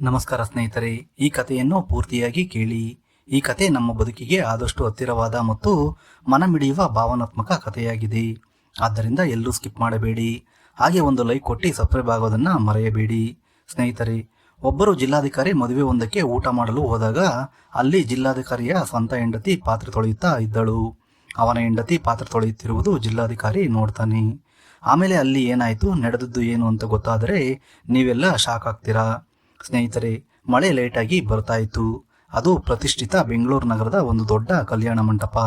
ನಮಸ್ಕಾರ ಸ್ನೇಹಿತರೆ, ಈ ಕಥೆಯನ್ನು ಪೂರ್ತಿಯಾಗಿ ಕೇಳಿ. ಈ ಕತೆ ನಮ್ಮ ಬದುಕಿಗೆ ಆದಷ್ಟು ಹತ್ತಿರವಾದ ಮತ್ತು ಮನಮಿಡಿಯುವ ಭಾವನಾತ್ಮಕ ಕಥೆಯಾಗಿದೆ. ಆದ್ದರಿಂದ ಎಲ್ಲೂ ಸ್ಕಿಪ್ ಮಾಡಬೇಡಿ. ಹಾಗೆ ಒಂದು ಲೈಕ್ ಕೊಟ್ಟು ಸಬ್ಸ್ಕ್ರೈಬ್ ಆಗೋದನ್ನ ಮರೆಯಬೇಡಿ. ಸ್ನೇಹಿತರೆ, ಒಬ್ಬರು ಜಿಲ್ಲಾಧಿಕಾರಿ ಮದುವೆ ಒಂದಕ್ಕೆ ಊಟ ಮಾಡಲು ಹೋದಾಗ ಅಲ್ಲಿ ಜಿಲ್ಲಾಧಿಕಾರಿಯ ಸ್ವಂತ ಹೆಂಡತಿ ಪಾತ್ರೆ ತೊಳೆಯುತ್ತಾ ಇದ್ದಳು. ಅವನ ಹೆಂಡತಿ ಪಾತ್ರೆ ತೊಳೆಯುತ್ತಿರುವುದು ಜಿಲ್ಲಾಧಿಕಾರಿ ನೋಡ್ತಾನೆ. ಆಮೇಲೆ ಅಲ್ಲಿ ಏನಾಯಿತು, ನಡೆದದ್ದು ಏನು ಅಂತ ಗೊತ್ತಾದರೆ ನೀವೆಲ್ಲ ಶಾಕ್ ಆಗ್ತೀರಾ? ಸ್ನೇಹಿತರೆ, ಮಳೆ ಲೇಟಾಗಿ ಬರ್ತಾ ಇತ್ತು ಅದು ಪ್ರತಿಷ್ಠಿತ ಬೆಂಗಳೂರು ನಗರದ ಒಂದು ದೊಡ್ಡ ಕಲ್ಯಾಣ ಮಂಟಪ.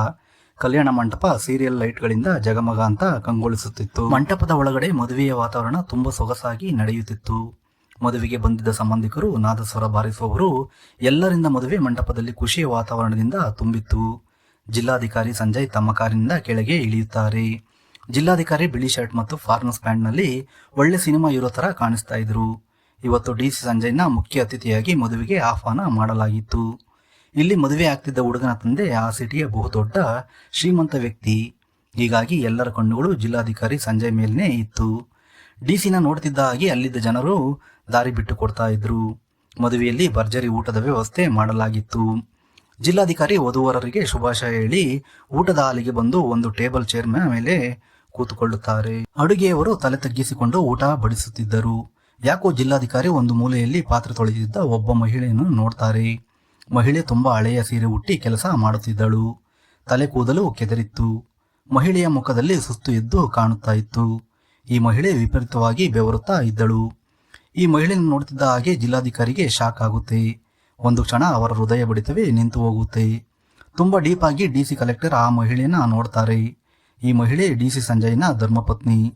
ಕಲ್ಯಾಣ ಮಂಟಪ ಸೀರಿಯಲ್ ಲೈಟ್ಗಳಿಂದ ಜಗಮಗ ಅಂತ ಕಂಗೊಳಿಸುತ್ತಿತ್ತು. ಮಂಟಪದ ಒಳಗಡೆ ಮದುವೆಯ ವಾತಾವರಣ ತುಂಬಾ ಸೊಗಸಾಗಿ ನಡೆಯುತ್ತಿತ್ತು. ಮದುವೆಗೆ ಬಂದಿದ್ದ ಸಂಬಂಧಿಕರು ನಾದಸ್ವರ ಬಾರಿಸುವವರು ಎಲ್ಲರಿಂದ ಮದುವೆ ಮಂಟಪದಲ್ಲಿ ಖುಷಿಯ ವಾತಾವರಣದಿಂದ ತುಂಬಿತ್ತು. ಜಿಲ್ಲಾಧಿಕಾರಿ ಸಂಜಯ್ ತಮ್ಮ ಕಾರಿನಿಂದ ಕೆಳಗೆ ಇಳಿಯುತ್ತಾರೆ. ಜಿಲ್ಲಾಧಿಕಾರಿ ಬಿಳಿ ಶರ್ಟ್ ಮತ್ತು ಫಾರ್ಮಸ್ ಪ್ಯಾಂಟ್ನಲ್ಲಿ ಒಳ್ಳೆ ಸಿನಿಮಾ ಇರೋ ತರ ಕಾಣಿಸ್ತಾ ಇದ್ರು. ಇವತ್ತು ಡಿ ಸಿ ಸಂಜಯ್ನ ಮುಖ್ಯ ಅತಿಥಿಯಾಗಿ ಮದುವೆಗೆ ಆಹ್ವಾನ ಮಾಡಲಾಗಿತ್ತು. ಇಲ್ಲಿ ಮದುವೆ ಆಗ್ತಿದ್ದ ಹುಡುಗನ ತಂದೆ ಆ ಸಿಟಿಯ ಬಹುದೊಡ್ಡ ಶ್ರೀಮಂತ ವ್ಯಕ್ತಿ. ಹೀಗಾಗಿ ಎಲ್ಲರ ಕಣ್ಣುಗಳು ಜಿಲ್ಲಾಧಿಕಾರಿ ಸಂಜಯ್ ಮೇಲೆ ಇತ್ತು. ಡಿ ಸಿನ ನೋಡ್ತಿದ್ದ ಹಾಗೆ ಅಲ್ಲಿದ್ದ ಜನರು ದಾರಿ ಬಿಟ್ಟು ಕೊಡ್ತಾ ಇದ್ರು. ಮದುವೆಯಲ್ಲಿ ಭರ್ಜರಿ ಊಟದ ವ್ಯವಸ್ಥೆ ಮಾಡಲಾಗಿತ್ತು. ಜಿಲ್ಲಾಧಿಕಾರಿ ವಧುವರರಿಗೆ ಶುಭಾಶಯ ಹೇಳಿ ಊಟದ ಹಾಲಿಗೆ ಬಂದು ಒಂದು ಟೇಬಲ್ ಚೇರ್ ಮೇಲೆ ಕೂತುಕೊಳ್ಳುತ್ತಾರೆ. ಅಡುಗೆಯವರು ತಲೆ ತಗ್ಗಿಸಿಕೊಂಡು ಊಟ ಬಡಿಸುತ್ತಿದ್ದರು. ಯಾಕೋ ಜಿಲ್ಲಾಧಿಕಾರಿ ಒಂದು ಮೂಲೆಯಲ್ಲಿ ಪಾತ್ರೆ ತೊಳೆದಿದ್ದ ಒಬ್ಬ ಮಹಿಳೆಯನ್ನು ನೋಡ್ತಾರೆ. ಮಹಿಳೆ ತುಂಬಾ ಹಳೆಯ ಸೀರೆ ಉಟ್ಟಿ ಕೆಲಸ ಮಾಡುತ್ತಿದ್ದಳು. ತಲೆ ಕೂದಲು ಕೆದರಿತ್ತು. ಮಹಿಳೆಯ ಮುಖದಲ್ಲಿ ಸುಸ್ತು ಎದ್ದು ಕಾಣುತ್ತಾ ಇತ್ತು. ಈ ಮಹಿಳೆ ವಿಪರೀತವಾಗಿ ಬೆವರುತ್ತಾ ಇದ್ದಳು. ಈ ಮಹಿಳೆಯನ್ನು ನೋಡ್ತಿದ್ದ ಹಾಗೆ ಜಿಲ್ಲಾಧಿಕಾರಿಗೆ ಶಾಕ್ ಆಗುತ್ತೆ. ಒಂದು ಕ್ಷಣ ಅವರ ಹೃದಯ ಬಡಿತವೇ ನಿಂತು ಹೋಗುತ್ತೆ. ತುಂಬಾ ಡೀಪ್ ಆಗಿ ಡಿ ಸಿ ಕಲೆಕ್ಟರ್ ಆ ಮಹಿಳೆಯನ್ನ ನೋಡ್ತಾರೆ. ಈ ಮಹಿಳೆ ಡಿ ಸಿ ಸಂಜಯ್ನ ಧರ್ಮಪತ್ನಿ.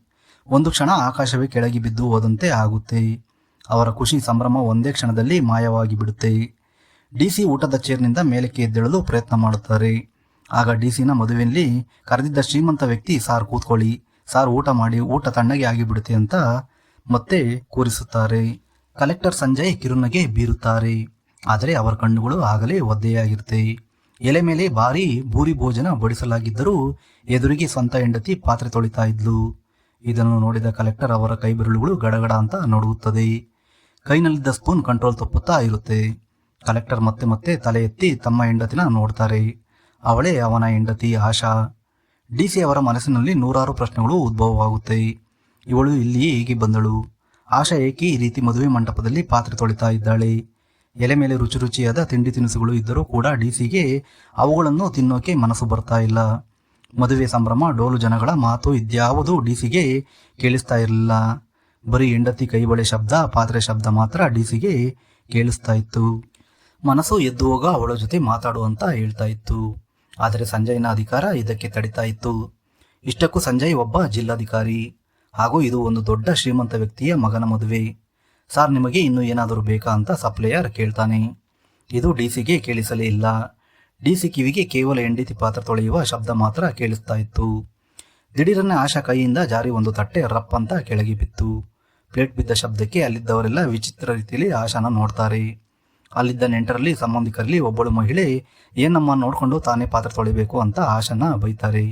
ಒಂದು ಕ್ಷಣ ಆಕಾಶವೇ ಕೆಳಗೆ ಬಿದ್ದು ಹೋದಂತೆ ಆಗುತ್ತೆ. ಅವರ ಖುಷಿ ಸಂಭ್ರಮ ಒಂದೇ ಕ್ಷಣದಲ್ಲಿ ಮಾಯವಾಗಿ ಬಿಡುತ್ತೆ. ಡಿಸಿ ಊಟದ ಚೇರ್ನಿಂದ ಮೇಲಕ್ಕೆ ಎದ್ದೇಳಲು ಪ್ರಯತ್ನ ಮಾಡುತ್ತಾರೆ. ಆಗ ಡಿಸಿನ ಮದುವೆಯಲ್ಲಿ ಕರೆದಿದ್ದ ಶ್ರೀಮಂತ ವ್ಯಕ್ತಿ, ಸಾರ್ ಕೂತ್ಕೊಳ್ಳಿ. ಸಾರ್ ಊಟ ಮಾಡಿ, ಊಟ ತಣ್ಣಗೆ ಆಗಿಬಿಡುತ್ತೆ ಅಂತ ಮತ್ತೆ ಕೂರಿಸುತ್ತಾರೆ. ಕಲೆಕ್ಟರ್ ಸಂಜಯ್ ಕಿರುನಗೆ ಬೀರುತ್ತಾರೆ. ಆದರೆ ಅವರ ಕಣ್ಣುಗಳು ಆಗಲೇ ಒದ್ದೆಯಾಗಿರುತ್ತೆ. ಎಲೆ ಮೇಲೆ ಭಾರಿ ಭೂರಿ ಭೋಜನ ಬಡಿಸಲಾಗಿದ್ದರೂ ಎದುರಿಗೆ ಸ್ವಂತ ಹೆಂಡತಿ ಪಾತ್ರೆ ತೊಳಿತಾ ಇದ್ಲು. ಇದನ್ನು ನೋಡಿದ ಕಲೆಕ್ಟರ್ ಅವರ ಕೈ ಬೆರಳುಗಳು ಗಡಗಡ ಅಂತ ನಡುಗುತ್ತದೆ ಕೈನಲ್ಲಿದ್ದ ಸ್ಪೂನ್ ಕಂಟ್ರೋಲ್ ತಪ್ಪುತ್ತಾ ಇರುತ್ತೆ. ಕಲೆಕ್ಟರ್ ಮತ್ತೆ ಮತ್ತೆ ತಲೆ ಎತ್ತಿ ತಮ್ಮ ಹೆಂಡತಿನ ನೋಡ್ತಾರೆ. ಅವಳೇ ಅವನ ಹೆಂಡತಿ ಆಶಾ. ಡಿ ಸಿ ಅವರ ಮನಸ್ಸಿನಲ್ಲಿ ನೂರಾರು ಪ್ರಶ್ನೆಗಳು ಉದ್ಭವವಾಗುತ್ತೆ. ಇವಳು ಇಲ್ಲಿ ಹೇಗೆ ಬಂದಳು? ಆಶಾ ಏಕೆ ಈ ರೀತಿ ಮದುವೆ ಮಂಟಪದಲ್ಲಿ ಪಾತ್ರೆ ತೊಳಿತಾ ಇದ್ದಾಳೆ? ಎಲೆ ಮೇಲೆ ರುಚಿ ರುಚಿಯಾದ ತಿಂಡಿ ತಿನಿಸುಗಳು ಇದ್ದರೂ ಕೂಡ ಡಿ ಸಿಗೆ ಅವುಗಳನ್ನು ತಿನ್ನೋಕೆ ಮನಸ್ಸು ಬರ್ತಾ ಇಲ್ಲ. ಮದುವೆ ಸಂಭ್ರಮ, ಡೋಲು ಜನಗಳ ಮಾತು ಇದ್ಯಾವುದೂ ಡಿಸಿಗೆ ಕೇಳಿಸ್ತಾ ಇರಲಿಲ್ಲ. ಬರೀ ಹೆಂಡತಿ ಕೈಬಳೆ ಶಬ್ದ, ಪಾತ್ರೆ ಶಬ್ದ ಮಾತ್ರ ಡಿಸಿಗೆ ಕೇಳಿಸ್ತಾ ಇತ್ತು. ಮನಸ್ಸು ಎದ್ದು ಹೋಗ ಅವಳ ಜೊತೆ ಮಾತಾಡುವಂತ ಹೇಳ್ತಾ ಇತ್ತು. ಆದರೆ ಸಂಜಯ್ನ ಅಧಿಕಾರ ಇದಕ್ಕೆ ತಡಿತಾ ಇತ್ತು. ಇಷ್ಟಕ್ಕೂ ಸಂಜಯ್ ಒಬ್ಬ ಜಿಲ್ಲಾಧಿಕಾರಿ. ಹಾಗೂ ಇದು ಒಂದು ದೊಡ್ಡ ಶ್ರೀಮಂತ ವ್ಯಕ್ತಿಯ ಮಗನ ಮದುವೆ. ಸಾರ್, ನಿಮಗೆ ಇನ್ನೂ ಏನಾದರೂ ಬೇಕಾ? ಅಂತ ಸಪ್ಲೈಯರ್ ಕೇಳ್ತಾನೆ. ಇದು ಡಿಸಿಗೆ ಕೇಳಿಸಲೇ ಇಲ್ಲ. ಡಿಸಿ ಕಿವಿಗೆ ಕೇವಲ ಹೆಂಡತಿ ಪಾತ್ರ ತೊಳೆಯುವ ಶಬ್ದ ಮಾತ್ರ ಕೇಳಿಸ್ತಾ ಇತ್ತು. ದಿಢೀರನ್ನ ಆಶಾ ಕೈಯಿಂದ ಜಾರಿ ಒಂದು ತಟ್ಟೆ ರಪ್ ಅಂತ ಕೆಳಗೆ ಬಿತ್ತು. ಪ್ಲೇಟ್ ಬಿದ್ದ ಶಬ್ದಕ್ಕೆ ಅಲ್ಲಿದ್ದವರೆಲ್ಲ ವಿಚಿತ್ರ ರೀತಿಯಲ್ಲಿ ಆಶಾನ ನೋಡ್ತಾರೆ. ಅಲ್ಲಿದ್ದ ನೆಂಟರಲ್ಲಿ ಸಂಬಂಧಿಕರಲ್ಲಿ ಒಬ್ಬಳು ಮಹಿಳೆ, ಏನಮ್ಮ ನೋಡಿಕೊಂಡು ತಾನೇ ಪಾತ್ರ ತೊಳಿಬೇಕು ಅಂತ ಆಶಾನ ಬೈತಾರೆ.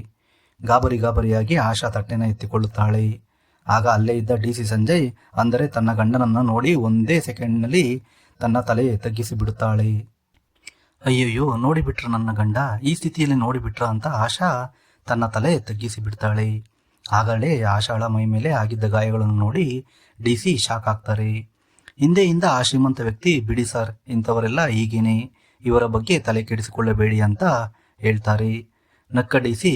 ಗಾಬರಿ ಗಾಬರಿಯಾಗಿ ಆಶಾ ತಟ್ಟೆನ ಎತ್ತಿಕೊಳ್ಳುತ್ತಾಳೆ. ಆಗ ಅಲ್ಲೇ ಇದ್ದ ಡಿ ಸಿ ಸಂಜಯ್ ಅಂದರೆ ತನ್ನ ಗಂಡನನ್ನು ನೋಡಿ ಒಂದೇ ಸೆಕೆಂಡ್ನಲ್ಲಿ ತನ್ನ ತಲೆ ತಗ್ಗಿಸಿ ಬಿಡುತ್ತಾಳೆ ಅಯ್ಯಯ್ಯೋ, ನೋಡಿಬಿಟ್ರ ನನ್ನ ಗಂಡ. ಈ ಸ್ಥಿತಿಯಲ್ಲಿ ನೋಡಿಬಿಟ್ರ ಅಂತ ಆಶಾ ತನ್ನ ತಲೆ ತಗ್ಗಿಸಿ ಬಿಡ್ತಾಳೆ. ಆಗಲೇ ಆಶಾಳ ಮೈ ಮೇಲೆ ಆಗಿದ್ದ ಗಾಯಗಳನ್ನು ನೋಡಿ ಡಿ ಸಿ ಶಾಕ್ ಆಗ್ತಾರೆ. ಹಿಂದೆಯಿಂದ ಆ ಶ್ರೀಮಂತ ವ್ಯಕ್ತಿ, ಬಿಡಿ ಸರ್, ಇಂಥವರೆಲ್ಲ ಈಗೇನೆ ಇವರ ಬಗ್ಗೆ ತಲೆ ಕೆಡಿಸಿಕೊಳ್ಳಬೇಡಿ ಅಂತ ಹೇಳ್ತಾರೆ. ನಕ್ಕ ಡಿ ಸಿ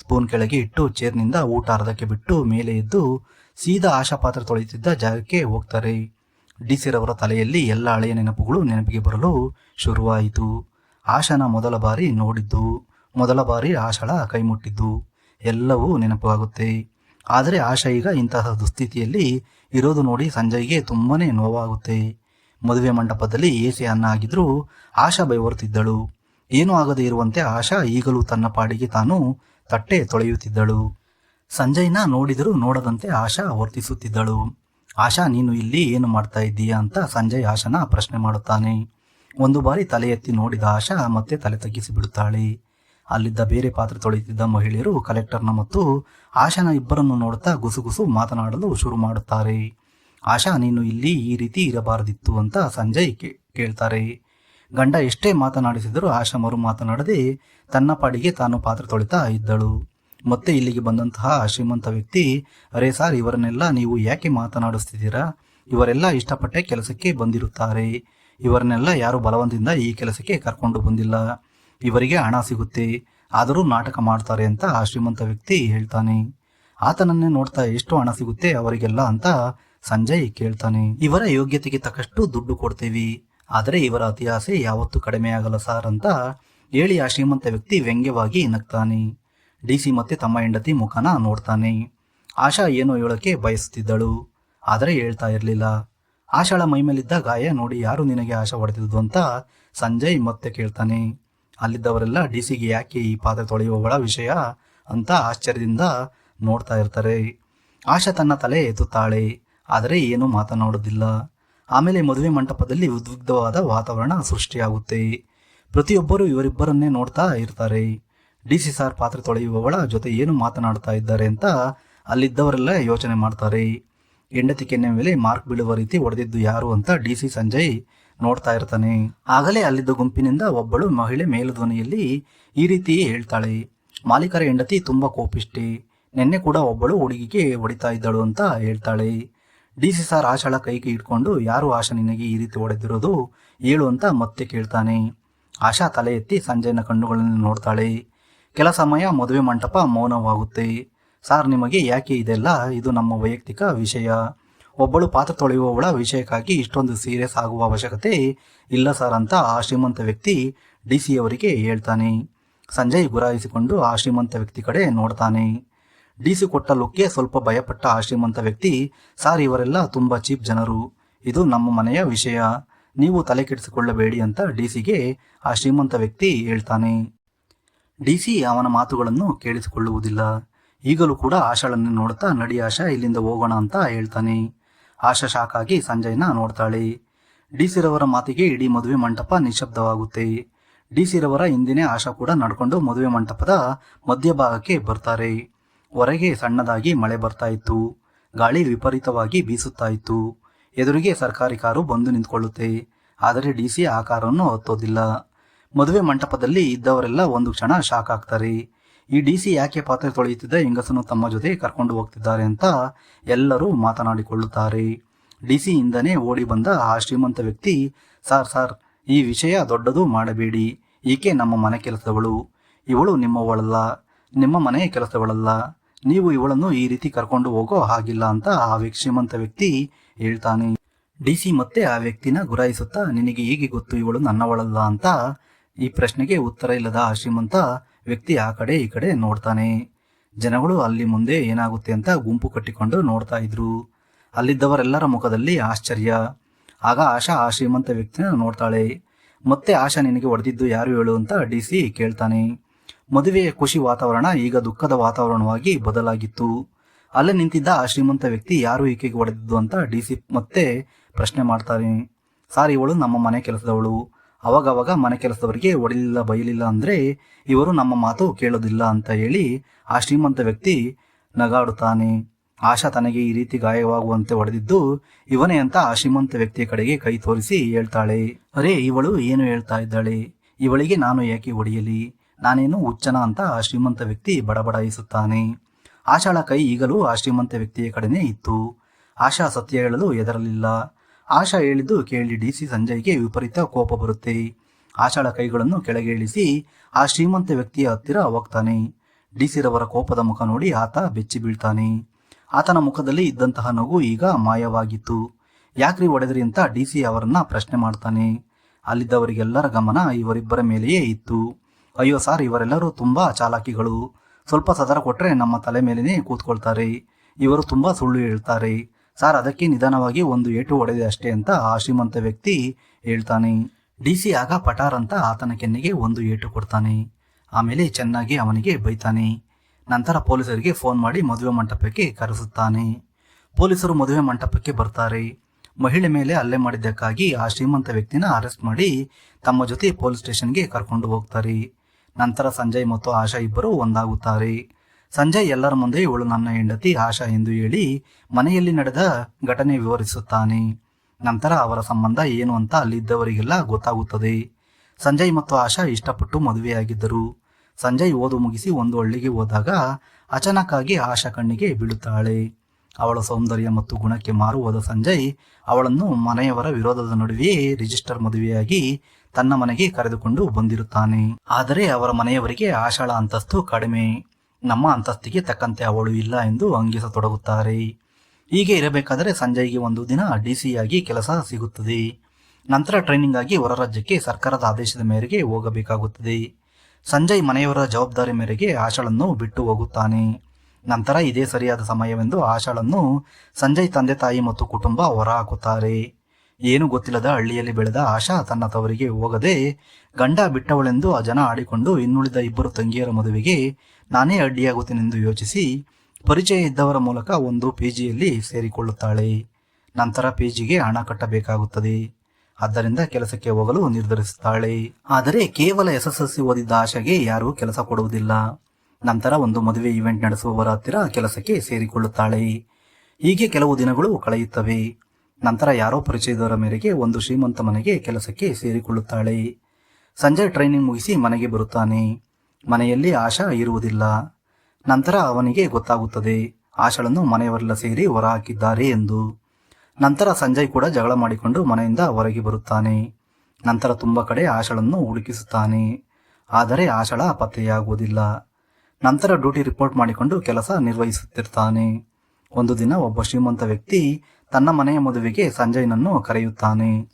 ಸ್ಪೂನ್ ಕೆಳಗೆ ಇಟ್ಟು ಚೇರ್ನಿಂದ ಊಟ ಅರ್ಧಕ್ಕೆ ಬಿಟ್ಟು ಮೇಲೆ ಎದ್ದು ಸೀದಾ ಆಶಾ ಪಾತ್ರ ತೊಳೆಯುತ್ತಿದ್ದ ಜಾಗಕ್ಕೆ ಹೋಗ್ತಾರೆ. ಡಿ ಸಿರವರ ತಲೆಯಲ್ಲಿ ಎಲ್ಲ ಹಳೆಯ ನೆನಪುಗಳು ನೆನಪಿಗೆ ಬರಲು ಶುರುವಾಯಿತು. ಆಶಾನ ಮೊದಲ ಬಾರಿ ನೋಡಿದ್ದು, ಮೊದಲ ಬಾರಿ ಆಶಳ ಕೈ ಮುಟ್ಟಿದ್ದು ಎಲ್ಲವೂ ನೆನಪಾಗುತ್ತೆ. ಆದರೆ ಆಶಾ ಈಗ ಇಂತಹ ದುಸ್ಥಿತಿಯಲ್ಲಿ ಇರೋದು ನೋಡಿ ಸಂಜಯ್ಗೆ ತುಂಬಾನೇ ನೋವಾಗುತ್ತೆ. ಮದುವೆ ಮಂಟಪದಲ್ಲಿ ಎಸಿ ಅನ್ನ ಆಗಿದ್ರೂ ಆಶಾ ಬೈವರ್ತಿದ್ದಳು. ಏನೂ ಆಗದೇ ಇರುವಂತೆ ಆಶಾ ಈಗಲೂ ತನ್ನ ಪಾಡಿಗೆ ತಾನು ತಟ್ಟೆ ತೊಳೆಯುತ್ತಿದ್ದಳು. ಸಂಜಯ್ನ ನೋಡಿದರೂ ನೋಡದಂತೆ ಆಶಾ ವರ್ತಿಸುತ್ತಿದ್ದಳು. ಆಶಾ, ನೀನು ಇಲ್ಲಿ ಏನು ಮಾಡ್ತಾ ಇದ್ದೀಯಾ ಅಂತ ಸಂಜಯ್ ಆಶನ ಪ್ರಶ್ನೆ ಮಾಡುತ್ತಾನೆ. ಒಂದು ಬಾರಿ ತಲೆ ಎತ್ತಿ ನೋಡಿದ ಆಶಾ ಮತ್ತೆ ತಲೆ ತಗ್ಗಿಸಿ ಬಿಡುತ್ತಾಳೆ ಅಲ್ಲಿದ್ದ ಬೇರೆ ಪಾತ್ರ ತೊಳೆಯುತ್ತಿದ್ದ ಮಹಿಳೆಯರು ಕಲೆಕ್ಟರ್ನ ಮತ್ತು ಆಶಾನ ಇಬ್ಬರನ್ನು ನೋಡುತ್ತಾ ಗುಸುಗುಸು ಮಾತನಾಡಲು ಶುರು ಮಾಡುತ್ತಾರೆ. ಆಶಾ, ನೀನು ಇಲ್ಲಿ ಈ ರೀತಿ ಇರಬಾರದಿತ್ತು ಅಂತ ಸಂಜಯ್ ಕೇಳ್ತಾರೆ. ಗಂಡ ಎಷ್ಟೇ ಮಾತನಾಡಿಸಿದರೂ ಆಶಾ ಮರು ಮಾತನಾಡದೆ ತನ್ನ ಪಾಡಿಗೆ ತಾನು ಪಾತ್ರ ತೊಳಿತಾ ಇದ್ದಳು. ಮತ್ತೆ ಇಲ್ಲಿಗೆ ಬಂದಂತಹ ಶ್ರೀಮಂತ ವ್ಯಕ್ತಿ, ಅರೆ ಸಾರ್, ಇವರನ್ನೆಲ್ಲ ನೀವು ಯಾಕೆ ಮಾತನಾಡಿಸ್ತಿದ್ದೀರಾ? ಇವರೆಲ್ಲ ಇಷ್ಟಪಟ್ಟೆ ಕೆಲಸಕ್ಕೆ ಬಂದಿರುತ್ತಾರೆ. ಇವರನ್ನೆಲ್ಲ ಯಾರು ಬಲವಂತದಿಂದ ಈ ಕೆಲಸಕ್ಕೆ ಕರ್ಕೊಂಡು ಬಂದಿಲ್ಲ. ಇವರಿಗೆ ಹಣ ಸಿಗುತ್ತೆ. ಆದರೂ ನಾಟಕ ಮಾಡ್ತಾರೆ ಅಂತ ಆ ಶ್ರೀಮಂತ ವ್ಯಕ್ತಿ ಹೇಳ್ತಾನೆ. ಆತನನ್ನೇ ನೋಡ್ತಾ ಎಷ್ಟು ಹಣ ಸಿಗುತ್ತೆ ಅವರಿಗೆಲ್ಲ ಅಂತ ಸಂಜಯ್ ಕೇಳ್ತಾನೆ. ಇವರ ಯೋಗ್ಯತೆಗೆ ತಕ್ಕಷ್ಟು ದುಡ್ಡು ಕೊಡ್ತೀವಿ. ಆದರೆ ಇವರ ಅತಿಯಾಸೆ ಯಾವತ್ತೂ ಕಡಿಮೆ ಆಗಲ್ಲ ಸಾರ್ ಅಂತ ಹೇಳಿ ಆ ಶ್ರೀಮಂತ ವ್ಯಕ್ತಿ ವ್ಯಂಗ್ಯವಾಗಿ ನಗ್ತಾನೆ. ಡಿ ಸಿ ಮತ್ತೆ ತಮ್ಮ ಹೆಂಡತಿ ಮುಖನ ನೋಡ್ತಾನೆ. ಆಶಾ ಏನೋ ಹೇಳೋಕೆ ಬಯಸುತ್ತಿದ್ದಳು ಆದರೆ ಹೇಳ್ತಾ ಇರಲಿಲ್ಲ. ಆಶಾಳ ಮೈಮೇಲಿದ್ದ ಗಾಯ ನೋಡಿ ಯಾರು ನಿನಗೆ ಆಶಾ ಹೊಡೆದಿದ್ದು ಅಂತ ಸಂಜಯ್ ಮತ್ತೆ ಕೇಳ್ತಾನೆ. ಅಲ್ಲಿದ್ದವರೆಲ್ಲ ಡಿ ಸಿಗೆ ಯಾಕೆ ಈ ಪಾತ್ರೆ ತೊಳೆಯುವವಳ ವಿಷಯ ಅಂತ ಆಶ್ಚರ್ಯದಿಂದ ನೋಡ್ತಾ ಇರ್ತಾರೆ. ಆಶಾ ತನ್ನ ತಲೆ ಎತ್ತುತ್ತಾಳೆ, ಆದರೆ ಏನೂ ಮಾತನಾಡೋದಿಲ್ಲ ಆಮೇಲೆ ಮದುವೆ ಮಂಟಪದಲ್ಲಿ ಉದ್ವಿಗ್ಧವಾದ ವಾತಾವರಣ ಸೃಷ್ಟಿಯಾಗುತ್ತೆ. ಪ್ರತಿಯೊಬ್ಬರು ಇವರಿಬ್ಬರನ್ನೇ ನೋಡ್ತಾ ಇರ್ತಾರೆ. ಡಿ ಸಿ ಸಾರ್ ಪಾತ್ರೆ ತೊಳೆಯುವವಳ ಜೊತೆ ಏನು ಮಾತನಾಡ್ತಾ ಇದ್ದಾರೆ ಅಂತ ಅಲ್ಲಿದ್ದವರೆಲ್ಲ ಯೋಚನೆ ಮಾಡ್ತಾರೆ. ಹೆಂಡತಿ ಕೆನ್ನೆ ಮೇಲೆ ಮಾರ್ಕ್ ಬೀಳುವ ರೀತಿ ಹೊಡೆದಿದ್ದು ಯಾರು ಅಂತ ಡಿ ಸಿ ಸಂಜಯ್ ನೋಡ್ತಾ ಇರ್ತಾನೆ. ಆಗಲೇ ಅಲ್ಲಿದ್ದ ಗುಂಪಿನಿಂದ ಒಬ್ಬಳು ಮಹಿಳೆ ಮೇಲುಧ್ವನಿಯಲ್ಲಿ ಈ ರೀತಿ ಹೇಳ್ತಾಳೆ. ಮಾಲೀಕರ ಹೆಂಡತಿ ತುಂಬಾ ಕೋಪಿಷ್ಟಿ. ನಿನ್ನೆ ಕೂಡ ಒಬ್ಬಳು ಹುಡುಗಿಗೆ ಹೊಡಿತಾ ಇದ್ದಳು ಅಂತ ಹೇಳ್ತಾಳೆ. ಡಿ ಸಿ ಸಾರ್ ಆಶಾಳ ಕೈಗೆ ಇಟ್ಕೊಂಡು ಯಾರು ಆಶಾ ನಿನಗೆ ಈ ರೀತಿ ಹೊಡೆದಿರೋದು ಹೇಳು ಅಂತ ಮತ್ತೆ ಕೇಳ್ತಾನೆ. ಆಶಾ ತಲೆ ಎತ್ತಿ ಸಂಜಯನ ಕಣ್ಣುಗಳನ್ನು ನೋಡ್ತಾಳೆ. ಕೆಲ ಸಮಯ ಮದುವೆ ಮಂಟಪ ಮೌನವಾಗುತ್ತೆ. ಸಾರ್ ನಿಮಗೆ ಯಾಕೆ ಇದೆಲ್ಲ? ಇದು ನಮ್ಮ ವೈಯಕ್ತಿಕ ವಿಷಯ. ಒಬ್ಬಳು ಪಾತ್ರ ತೊಳೆಯುವವಳ ವಿಷಯಕ್ಕಾಗಿ ಇಷ್ಟೊಂದು ಸೀರಿಯಸ್ ಆಗುವ ಅವಶ್ಯಕತೆ ಇಲ್ಲ ಸರ್ ಅಂತ ಆ ಶ್ರೀಮಂತ ವ್ಯಕ್ತಿ ಡಿ ಸಿ ಅವರಿಗೆ ಹೇಳ್ತಾನೆ. ಸಂಜಯ್ ಗುರಾಯಿಸಿಕೊಂಡು ಆ ಶ್ರೀಮಂತ ವ್ಯಕ್ತಿ ಕಡೆ ನೋಡ್ತಾನೆ. ಡಿ ಸಿ ಕೊಟ್ಟ ಲುಕ್ಗೆ ಸ್ವಲ್ಪ ಭಯಪಟ್ಟ ಆ ಶ್ರೀಮಂತ ವ್ಯಕ್ತಿ, ಸಾರ್, ಇವರೆಲ್ಲ ತುಂಬಾ ಚೀಪ್ ಜನರು. ಇದು ನಮ್ಮ ಮನೆಯ ವಿಷಯ. ನೀವು ತಲೆ ಕೆಡಿಸಿಕೊಳ್ಳಬೇಡಿ ಅಂತ ಡಿ ಸಿಗೆ ಆ ಶ್ರೀಮಂತ ವ್ಯಕ್ತಿ ಹೇಳ್ತಾನೆ. ಡಿ ಸಿ ಅವನ ಮಾತುಗಳನ್ನು ಕೇಳಿಸಿಕೊಳ್ಳುವುದಿಲ್ಲ. ಈಗಲೂ ಕೂಡ ಆಶಾಳನ್ನು ನೋಡ್ತಾ ನಡಿ ಆಶಾ, ಇಲ್ಲಿಂದ ಹೋಗೋಣ ಅಂತ ಹೇಳ್ತಾನೆ. ಆಶಾ ಶಾಕ್ ಆಗಿ ಸಂಜಯ್ನ ನೋಡ್ತಾಳೆ. ಡಿ ಸಿರವರ ಮಾತಿಗೆ ಇಡೀ ಮದುವೆ ಮಂಟಪ ನಿಶಬ್ದವಾಗುತ್ತೆ ಡಿ ಸಿರವರ ಹಿಂದಿನೇ ಆಶಾ ಕೂಡ ನಡ್ಕೊಂಡು ಮದುವೆ ಮಂಟಪದ ಮಧ್ಯಭಾಗಕ್ಕೆ ಬರ್ತಾರೆ. ಹೊರಗೆ ಸಣ್ಣದಾಗಿ ಮಳೆ ಬರ್ತಾ ಇತ್ತು. ಗಾಳಿ ವಿಪರೀತವಾಗಿ ಬೀಸುತ್ತಾ ಇತ್ತು. ಎದುರಿಗೆ ಸರ್ಕಾರಿ ಕಾರು ಬಂದು ನಿಂತ್ಕೊಳ್ಳುತ್ತೆ. ಆದರೆ ಡಿ ಸಿ ಆ ಕಾರನ್ನು ಹತ್ತೋದಿಲ್ಲ. ಮದುವೆ ಮಂಟಪದಲ್ಲಿ ಇದ್ದವರೆಲ್ಲ ಒಂದು ಕ್ಷಣ ಶಾಕ್ ಆಗ್ತಾರೆ. ಈ ಡಿ ಸಿ ಯಾಕೆ ಪಾತ್ರೆ ತೊಳೆಯುತ್ತಿದ್ದ ಹೆಂಗಸನ್ನು ತಮ್ಮ ಜೊತೆ ಕರ್ಕೊಂಡು ಹೋಗ್ತಿದ್ದಾರೆ ಅಂತ ಎಲ್ಲರೂ ಮಾತನಾಡಿಕೊಳ್ಳುತ್ತಾರೆ. ಡಿ ಸಿ ಇಂದನೇ ಓಡಿ ಬಂದ ಆ ಶ್ರೀಮಂತ ವ್ಯಕ್ತಿ, ಸಾರ್ ಸಾರ್, ಈ ವಿಷಯ ದೊಡ್ಡದು ಮಾಡಬೇಡಿ. ಈಕೆ ನಮ್ಮ ಮನೆ ಕೆಲಸದವಳು. ಇವಳು ನಿಮ್ಮವಳಲ್ಲ. ನಿಮ್ಮ ಮನೆಯ ಕೆಲಸದವಳಲ್ಲ ನೀವು ಇವಳನ್ನು ಈ ರೀತಿ ಕರ್ಕೊಂಡು ಹೋಗೋ ಹಾಗಿಲ್ಲ ಅಂತ ಆ ಶ್ರೀಮಂತ ವ್ಯಕ್ತಿ ಹೇಳ್ತಾನೆ. ಡಿ ಸಿ ಮತ್ತೆ ಆ ವ್ಯಕ್ತಿನ ಗುರಾಯಿಸುತ್ತಾ, ನಿನಗೆ ಹೇಗೆ ಗೊತ್ತು ಇವಳು ನನ್ನವಳಲ್ಲ ಅಂತ ಈ ಪ್ರಶ್ನೆಗೆ ಉತ್ತರ ಇಲ್ಲದ ಆ ಶ್ರೀಮಂತ ವ್ಯಕ್ತಿ ಆ ಕಡೆ ಈ ಕಡೆ ನೋಡ್ತಾನೆ. ಜನಗಳು ಅಲ್ಲಿ ಮುಂದೆ ಏನಾಗುತ್ತೆ ಅಂತ ಗುಂಪು ಕಟ್ಟಿಕೊಂಡು ನೋಡ್ತಾ ಇದ್ರು. ಅಲ್ಲಿದ್ದವರೆಲ್ಲರ ಮುಖದಲ್ಲಿ ಆಶ್ಚರ್ಯ. ಆಗ ಆಶಾ ಆ ಶ್ರೀಮಂತ ವ್ಯಕ್ತಿನ ನೋಡ್ತಾಳೆ. ಮತ್ತೆ ಆಶಾ ನಿನಗೆ ಹೊಡೆದಿದ್ದು ಯಾರು ಹೇಳು ಅಂತ ಡಿ ಸಿ ಕೇಳ್ತಾನೆ. ಮದುವೆಯ ಖುಷಿ ವಾತಾವರಣ ಈಗ ದುಃಖದ ವಾತಾವರಣವಾಗಿ ಬದಲಾಗಿತ್ತು. ಅಲ್ಲೇ ನಿಂತಿದ್ದ ಆ ಶ್ರೀಮಂತ ವ್ಯಕ್ತಿ ಯಾರು ಈಕೆಗೆ ಹೊಡೆದಿದ್ದು ಅಂತ ಡಿ ಸಿ ಮತ್ತೆ ಪ್ರಶ್ನೆ ಮಾಡ್ತಾನೆ. ಸಾರ್, ಇವಳು ನಮ್ಮ ಮನೆ ಕೆಲಸದವಳು. ಅವಾಗವಾಗ ಮನೆ ಕೆಲಸದವರಿಗೆ ಹೊಡಿಲಿಲ್ಲ ಬಯಲಿಲ್ಲ ಅಂದರೆ ಇವರು ನಮ್ಮ ಮಾತು ಕೇಳೋದಿಲ್ಲ ಅಂತ ಹೇಳಿ ಆ ಶ್ರೀಮಂತ ವ್ಯಕ್ತಿ ನಗಾಡುತ್ತಾನೆ. ಆಶಾ ತನಗೆ ಈ ರೀತಿ ಗಾಯವಾಗುವಂತೆ ಹೊಡೆದಿದ್ದು ಇವನೇ ಅಂತ ಆ ಶ್ರೀಮಂತ ವ್ಯಕ್ತಿಯ ಕಡೆಗೆ ಕೈ ತೋರಿಸಿ ಹೇಳ್ತಾಳೆ. ಅರೇ, ಇವಳು ಏನು ಹೇಳ್ತಾ ಇದ್ದಾಳೆ? ಇವಳಿಗೆ ನಾನು ಯಾಕೆ ಹೊಡೆಯಲಿ? ನಾನೇನು ಹುಚ್ಚನ ಅಂತ ಆ ಶ್ರೀಮಂತ ವ್ಯಕ್ತಿ ಬಡಬಡಾಯಿಸುತ್ತಾನೆ. ಆಶಾಳ ಕೈ ಈಗಲೂ ಆ ಶ್ರೀಮಂತ ವ್ಯಕ್ತಿಯ ಕಡೆನೇ ಇತ್ತು. ಆಶಾ ಸತ್ಯ ಹೇಳಲು ಎದರಲಿಲ್ಲ ಆಶಾ ಹೇಳಿದ್ದು ಕೇಳಿ ಡಿ ಸಿ ಸಂಜಯ್ಗೆ ವಿಪರೀತ ಕೋಪ ಬರುತ್ತೆ. ಆಶಾಳ ಕೈಗಳನ್ನು ಕೆಳಗೆ ಇಳಿಸಿ ಆ ಶ್ರೀಮಂತ ವ್ಯಕ್ತಿಯ ಹತ್ತಿರ ಹೋಗ್ತಾನೆ. ಡಿ ಸಿರವರ ಕೋಪದ ಮುಖ ನೋಡಿ ಆತ ಬೆಚ್ಚಿ ಬೀಳ್ತಾನೆ. ಆತನ ಮುಖದಲ್ಲಿ ಇದ್ದಂತಹ ನಗು ಈಗ ಮಾಯವಾಗಿತ್ತು. ಯಾಕ್ರಿ ಒಡೆದ್ರಿ ಅಂತ ಡಿ ಸಿ ಅವರನ್ನ ಪ್ರಶ್ನೆ ಮಾಡ್ತಾನೆ. ಅಲ್ಲಿದ್ದವರಿಗೆಲ್ಲರ ಗಮನ ಇವರಿಬ್ಬರ ಮೇಲೆಯೇ ಇತ್ತು. ಅಯ್ಯೋ ಸಾರ್, ಇವರೆಲ್ಲರೂ ತುಂಬಾ ಚಾಲಾಕಿಗಳು. ಸ್ವಲ್ಪ ಸದರ ಕೊಟ್ರೆ ನಮ್ಮ ತಲೆ ಮೇಲೇನೆ ಕೂತ್ಕೊಳ್ತಾರೆ. ಇವರು ತುಂಬಾ ಸುಳ್ಳು ಹೇಳ್ತಾರೆ. ಸಾರ್, ಅದಕ್ಕೆ ನಿಧಾನವಾಗಿ ಒಂದು ಏಟು ಹೊಡೆದೆ ಅಷ್ಟೇ ಅಂತ ಆ ಶ್ರೀಮಂತ ವ್ಯಕ್ತಿ ಹೇಳ್ತಾನೆ. ಡಿ ಸಿ ಆಗ ಪಟಾರ್ ಅಂತ ಆತನ ಕೆನ್ನೆಗೆ ಒಂದು ಏಟು ಕೊಡ್ತಾನೆ. ಆಮೇಲೆ ಚೆನ್ನಾಗಿ ಅವನಿಗೆ ಬೈತಾನೆ. ನಂತರ ಪೊಲೀಸರಿಗೆ ಫೋನ್ ಮಾಡಿ ಮದುವೆ ಮಂಟಪಕ್ಕೆ ಕರೆಸುತ್ತಾನೆ. ಪೊಲೀಸರು ಮದುವೆ ಮಂಟಪಕ್ಕೆ ಬರ್ತಾರೆ. ಮಹಿಳೆ ಮೇಲೆ ಹಲ್ಲೆ ಮಾಡಿದ್ದಕ್ಕಾಗಿ ಆ ಶ್ರೀಮಂತ ವ್ಯಕ್ತಿನ ಅರೆಸ್ಟ್ ಮಾಡಿ ತಮ್ಮ ಜೊತೆ ಪೊಲೀಸ್ ಸ್ಟೇಷನ್ಗೆ ಕರ್ಕೊಂಡು ಹೋಗ್ತಾರೆ. ನಂತರ ಸಂಜಯ್ ಮತ್ತು ಆಶಾ ಇಬ್ಬರು ಒಂದಾಗುತ್ತಾರೆ. ಸಂಜಯ್ ಎಲ್ಲರ ಮುಂದೆ ಇವಳು ನನ್ನ ಹೆಂಡತಿ ಆಶಾ ಎಂದು ಹೇಳಿ ಮನೆಯಲ್ಲಿ ನಡೆದ ಘಟನೆ ವಿವರಿಸುತ್ತಾನೆ. ನಂತರ ಅವರ ಸಂಬಂಧ ಏನು ಅಂತ ಅಲ್ಲಿದ್ದವರಿಗೆಲ್ಲ ಗೊತ್ತಾಗುತ್ತದೆ. ಸಂಜಯ್ ಮತ್ತು ಆಶಾ ಇಷ್ಟಪಟ್ಟು ಮದುವೆಯಾಗಿದ್ದರು. ಸಂಜಯ್ ಓದು ಮುಗಿಸಿ ಒಂದು ಹಳ್ಳಿಗೆ ಹೋದಾಗ ಅಚಾನಕ್ಕಾಗಿ ಆಶಾ ಕಣ್ಣಿಗೆ ಬೀಳುತ್ತಾಳೆ. ಅವಳ ಸೌಂದರ್ಯ ಮತ್ತು ಗುಣಕ್ಕೆ ಮಾರು ಹೋದ ಸಂಜಯ್ ಅವಳನ್ನು ಮನೆಯವರ ವಿರೋಧದ ನಡುವೆಯೇ ರಿಜಿಸ್ಟರ್ ಮದುವೆಯಾಗಿ ತನ್ನ ಮನೆಗೆ ಕರೆದುಕೊಂಡು ಬಂದಿರುತ್ತಾನೆ. ಆದರೆ ಅವರ ಮನೆಯವರಿಗೆ ಆಶಾಳ ಅಂತಸ್ತು ಕಡಿಮೆ. ನಮ್ಮ ಅಂತಸ್ತಿಗೆ ತಕ್ಕಂತೆ ಅವಳು ಇಲ್ಲ ಎಂದು ಅಂಗಿಸತೊಡಗುತ್ತಾರೆ ಹೀಗೆ ಇರಬೇಕಾದರೆ ಸಂಜಯ್ಗೆ ಒಂದು ದಿನ ಡಿ ಆಗಿ ಕೆಲಸ ಸಿಗುತ್ತದೆ. ನಂತರ ಟ್ರೈನಿಂಗ್ ಆಗಿ ಹೊರ ರಾಜ್ಯಕ್ಕೆ ಸರ್ಕಾರದ ಆದೇಶದ ಮೇರೆಗೆ ಹೋಗಬೇಕಾಗುತ್ತದೆ. ಸಂಜಯ್ ಮನೆಯವರ ಜವಾಬ್ದಾರಿ ಮೇರೆಗೆ ಆಶಾಳನ್ನು ಬಿಟ್ಟು ಹೋಗುತ್ತಾನೆ. ನಂತರ ಇದೇ ಸರಿಯಾದ ಸಮಯವೆಂದು ಆಶಾಳನ್ನು ಸಂಜಯ್ ತಂದೆ ತಾಯಿ ಮತ್ತು ಕುಟುಂಬ ಹೊರಹಾಕುತ್ತಾರೆ. ಏನು ಗೊತ್ತಿಲ್ಲದ ಹಳ್ಳಿಯಲ್ಲಿ ಬೆಳೆದ ಆಶಾ ತನ್ನ ತವರಿಗೆ ಹೋಗದೆ ಗಂಡ ಬಿಟ್ಟವಳೆಂದು ಆ ಜನ ಆಡಿಕೊಂಡು ಇನ್ನುಳಿದ ಇಬ್ಬರು ತಂಗಿಯರ ಮದುವೆಗೆ ನಾನೇ ಅಡ್ಡಿಯಾಗುತ್ತೇನೆಂದು ಯೋಚಿಸಿ ಪರಿಚಯ ಇದ್ದವರ ಮೂಲಕ ಒಂದು ಪಿಜಿಯಲ್ಲಿ ಸೇರಿಕೊಳ್ಳುತ್ತಾಳೆ. ನಂತರ ಪಿಜಿಗೆ ಹಣ ಕಟ್ಟಬೇಕಾಗುತ್ತದೆ. ಆದ್ದರಿಂದ ಕೆಲಸಕ್ಕೆ ಹೋಗಲು ನಿರ್ಧರಿಸುತ್ತಾಳೆ. ಆದರೆ ಕೇವಲ ಎಸ್ಎಸ್ಎಲ್ಸಿ ಓದಿದ್ದ ಆಶೆಗೆ ಯಾರೂ ಕೆಲಸ ಕೊಡುವುದಿಲ್ಲ. ನಂತರ ಒಂದು ಮದುವೆ ಇವೆಂಟ್ ನಡೆಸುವವರ ಹತ್ತಿರ ಕೆಲಸಕ್ಕೆ ಸೇರಿಕೊಳ್ಳುತ್ತಾಳೆ. ಹೀಗೆ ಕೆಲವು ದಿನಗಳು ಕಳೆಯುತ್ತವೆ. ನಂತರ ಯಾರೋ ಪರಿಚಯದವರ ಮೇರೆಗೆ ಒಂದು ಶ್ರೀಮಂತ ಮನೆಗೆ ಕೆಲಸಕ್ಕೆ ಸೇರಿಕೊಳ್ಳುತ್ತಾಳೆ. ಸಂಜೆ ಟ್ರೈನಿಂಗ್ ಮುಗಿಸಿ ಮನೆಗೆ ಬರುತ್ತಾನೆ. ಮನೆಯಲ್ಲಿ ಆಶಾ ಇರುವುದಿಲ್ಲ. ನಂತರ ಅವನಿಗೆ ಗೊತ್ತಾಗುತ್ತದೆ. ಆಶಳನ್ನು ಮನೆಯವರೆಲ್ಲ ಸೇರಿ ಹೊರಹಾಕಿದ್ದಾರೆ ಎಂದು. ನಂತರ ಸಂಜಯ್ ಕೂಡ ಜಗಳ ಮಾಡಿಕೊಂಡು ಮನೆಯಿಂದ ಹೊರಗೆ ಬರುತ್ತಾನೆ. ನಂತರ ತುಂಬ ಕಡೆ ಆಶಳನ್ನು ಹುಡುಕಿಸುತ್ತಾನೆ. ಆದರೆ ಆಶಳ ಪತ್ತೆಯಾಗುವುದಿಲ್ಲ. ನಂತರ ಡ್ಯೂಟಿ ರಿಪೋರ್ಟ್ ಮಾಡಿಕೊಂಡು ಕೆಲಸ ನಿರ್ವಹಿಸುತ್ತಿರ್ತಾನೆ. ಒಂದು ದಿನ ಒಬ್ಬ ಶ್ರೀಮಂತ ವ್ಯಕ್ತಿ ತನ್ನ ಮನೆಯ ಮದುವೆಗೆ ಸಂಜಯ್ನನ್ನು ಕರೆಯುತ್ತಾನೆ.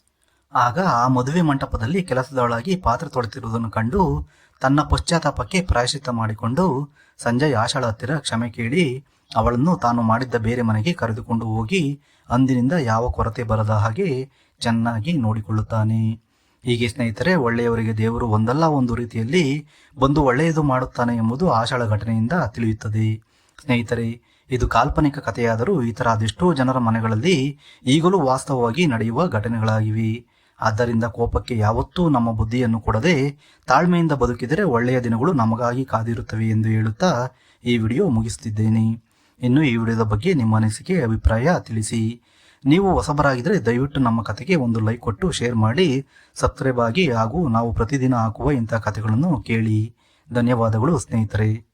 ಆಗ ಆ ಮದುವೆ ಮಂಟಪದಲ್ಲಿ ಕೆಲಸದೊಳಗಿ ಪಾತ್ರೆ ತೊಳೆತಿರುವುದನ್ನು ಕಂಡು ತನ್ನ ಪಶ್ಚಾತ್ತಾಪಕ್ಕೆ ಪ್ರಾಯಶ್ಚಿತ್ತ ಮಾಡಿಕೊಂಡು ಸಂಜಯ್ ಆಶಾಳ ಹತ್ತಿರ ಕ್ಷಮೆ ಕೇಳಿ ಅವಳನ್ನು ತಾನು ಮಾಡಿದ್ದ ಬೇರೆ ಮನೆಗೆ ಕರೆದುಕೊಂಡು ಹೋಗಿ ಅಂದಿನಿಂದ ಯಾವ ಕೊರತೆ ಬರದ ಹಾಗೆ ಚೆನ್ನಾಗಿ ನೋಡಿಕೊಳ್ಳುತ್ತಾನೆ. ಹೀಗೆ ಸ್ನೇಹಿತರೆ, ಒಳ್ಳೆಯವರಿಗೆ ದೇವರು ಒಂದಲ್ಲ ಒಂದು ರೀತಿಯಲ್ಲಿ ಬಂದು ಒಳ್ಳೆಯದು ಮಾಡುತ್ತಾನೆ ಎಂಬುದು ಆಶಾಳ ಘಟನೆಯಿಂದ ತಿಳಿಯುತ್ತದೆ. ಸ್ನೇಹಿತರೆ ಇದು ಕಾಲ್ಪನಿಕ ಕಥೆಯಾದರೂ ಈ ಥರ ಅದೆಷ್ಟೋ ಜನರ ಮನೆಗಳಲ್ಲಿ ಈಗಲೂ ವಾಸ್ತವವಾಗಿ ನಡೆಯುವ ಘಟನೆಗಳಾಗಿವೆ. ಆದ್ದರಿಂದ ಕೋಪಕ್ಕೆ ಯಾವತ್ತೂ ನಮ್ಮ ಬುದ್ಧಿಯನ್ನು ಕೊಡದೆ ತಾಳ್ಮೆಯಿಂದ ಬದುಕಿದರೆ ಒಳ್ಳೆಯ ದಿನಗಳು ನಮಗಾಗಿ ಕಾದಿರುತ್ತವೆ ಎಂದು ಹೇಳುತ್ತಾ ಈ ವಿಡಿಯೋ ಮುಗಿಸುತ್ತಿದ್ದೇನೆ. ಇನ್ನು ಈ ವಿಡಿಯೋದ ಬಗ್ಗೆ ನಿಮ್ಮ ಅನಿಸಿಕೆ, ಅಭಿಪ್ರಾಯ ತಿಳಿಸಿ. ನೀವು ಹೊಸಬರಾಗಿದ್ದರೆ ದಯವಿಟ್ಟು ನಮ್ಮ ಕಥೆಗೆ ಒಂದು ಲೈಕ್ ಕೊಟ್ಟು ಶೇರ್ ಮಾಡಿ, ಸಬ್ಸ್ಕ್ರೈಬ್ ಆಗಿ ಹಾಗೂ ನಾವು ಪ್ರತಿದಿನ ಹಾಕುವ ಇಂಥ ಕಥೆಗಳನ್ನು ಕೇಳಿ. ಧನ್ಯವಾದಗಳು ಸ್ನೇಹಿತರೆ.